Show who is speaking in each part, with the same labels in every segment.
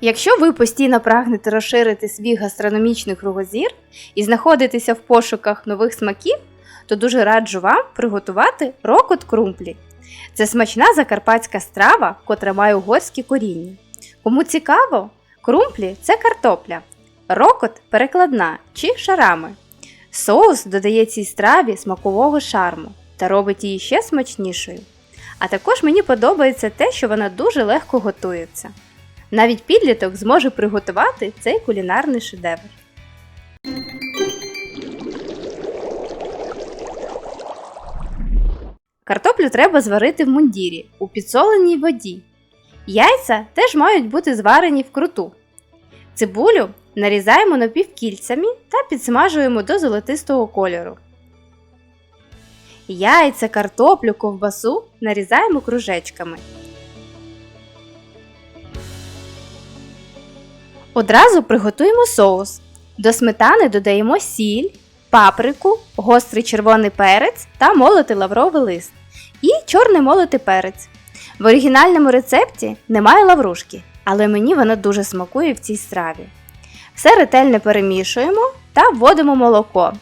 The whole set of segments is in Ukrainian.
Speaker 1: Якщо ви постійно прагнете розширити свій гастрономічний кругозір і знаходитеся в пошуках нових смаків, то дуже раджу вам приготувати рокот крумплі. Це смачна закарпатська страва, котра має угорські коріння. Кому цікаво, крумплі це картопля, рокот перекладна чи шарами. Соус додає цій страві смакового шарму та робить її ще смачнішою. А також мені подобається те, що вона дуже легко готується. Навіть підліток зможе приготувати цей кулінарний шедевр. Картоплю треба зварити в мундірі у підсоленій воді. Яйця теж мають бути зварені вкруту. Цибулю нарізаємо напівкільцями та підсмажуємо до золотистого кольору. Яйця, картоплю, ковбасу нарізаємо кружечками. Одразу приготуємо соус. До сметани додаємо сіль, паприку, гострий червоний перець та молотий лавровий лист і чорний молотий перець. В оригінальному рецепті немає лаврушки, але мені вона дуже смакує в цій страві. Все ретельно перемішуємо та вводимо молоко.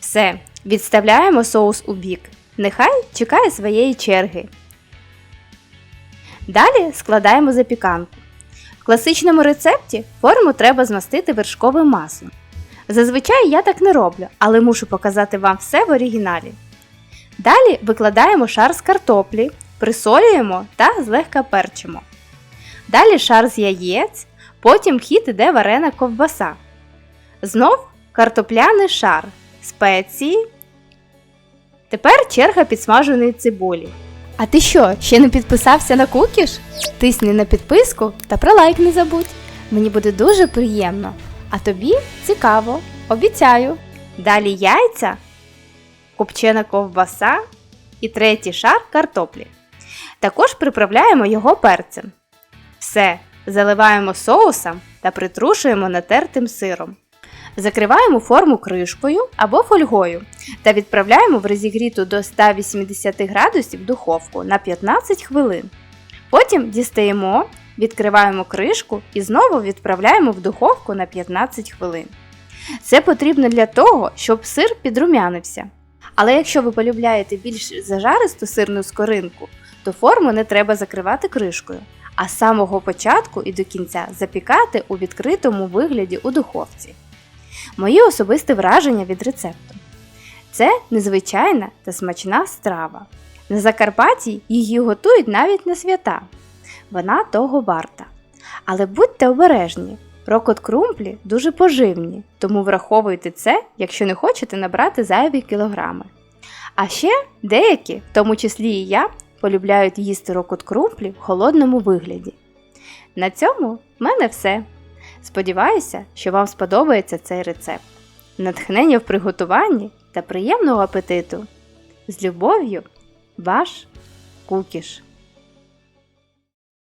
Speaker 1: Все, відставляємо соус у бік. Нехай чекає своєї черги. Далі складаємо запіканку. Класичному рецепті форму треба змастити вершковим маслом. Зазвичай я так не роблю, але мушу показати вам все в оригіналі. Далі викладаємо шар з картоплі, присолюємо та злегка перчимо. Далі шар з яєць, потім хід іде варена ковбаса. Знов картопляний шар, спеції. Тепер черга підсмаженої цибулі. А ти що, ще не підписався на кукіш? Тисни на підписку та про лайк не забудь. Мені буде дуже приємно. А тобі цікаво, обіцяю. Далі яйця, копчена ковбаса і третій шар картоплі. Також приправляємо його перцем. Все, заливаємо соусом та притрушуємо натертим сиром. Закриваємо форму кришкою або фольгою та відправляємо в розігріту до 180 градусів духовку на 15 хвилин. Потім дістаємо, відкриваємо кришку і знову відправляємо в духовку на 15 хвилин. Це потрібно для того, щоб сир підрумянився. Але якщо ви полюбляєте більш зажаристу сирну скоринку, то форму не треба закривати кришкою, а з самого початку і до кінця запікати у відкритому вигляді у духовці. Мої особисті враження від рецепту. Це незвичайна та смачна страва. На Закарпатті її готують навіть на свята. Вона того варта. Але будьте обережні, рокот крумплі дуже поживні, тому враховуйте це, якщо не хочете набрати зайві кілограми. А ще деякі, в тому числі і я, полюбляють їсти рокот крумплі в холодному вигляді. На цьому в мене все. Сподіваюся, що вам сподобається цей рецепт. Натхнення в приготуванні та приємного апетиту! З любов'ю, ваш Кукіш!